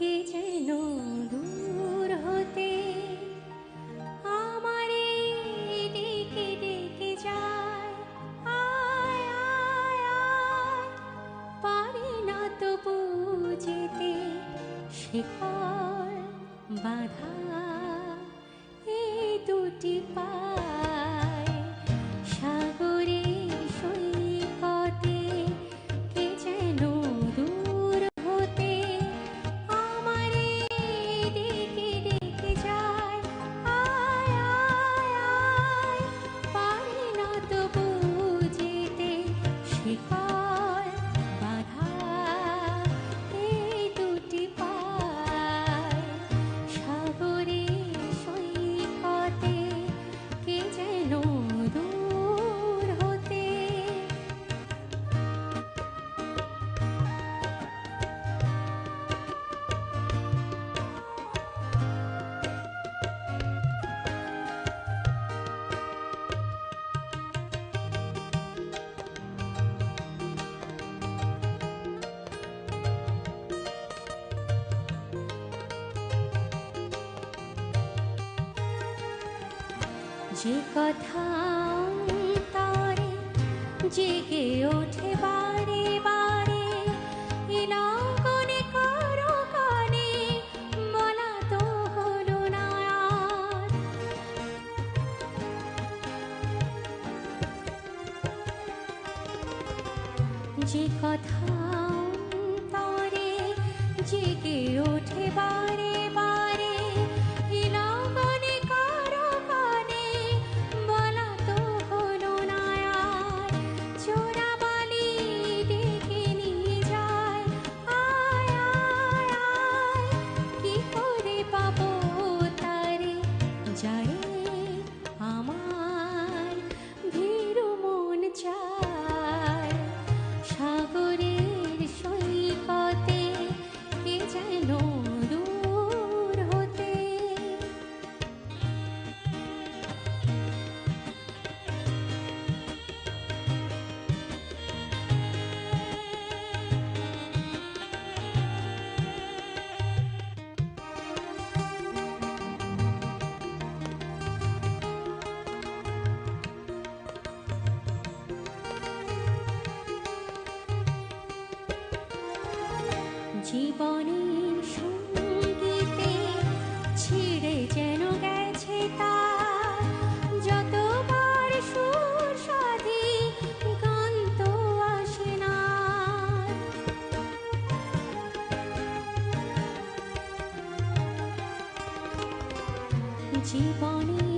কে যেন দূর হতে ডেকে ডেকে যায়। পারি না তো শিকল বাধা। এই দুটি পায় যে কথা অন্তরে জেগে ওঠে বারে বারে। যে কথা অন্তরে জেগে ওঠে বারে বারে জীবনের সঙ্গীতে ছিঁড়ে যেন গেছে যতবার তো জীবনের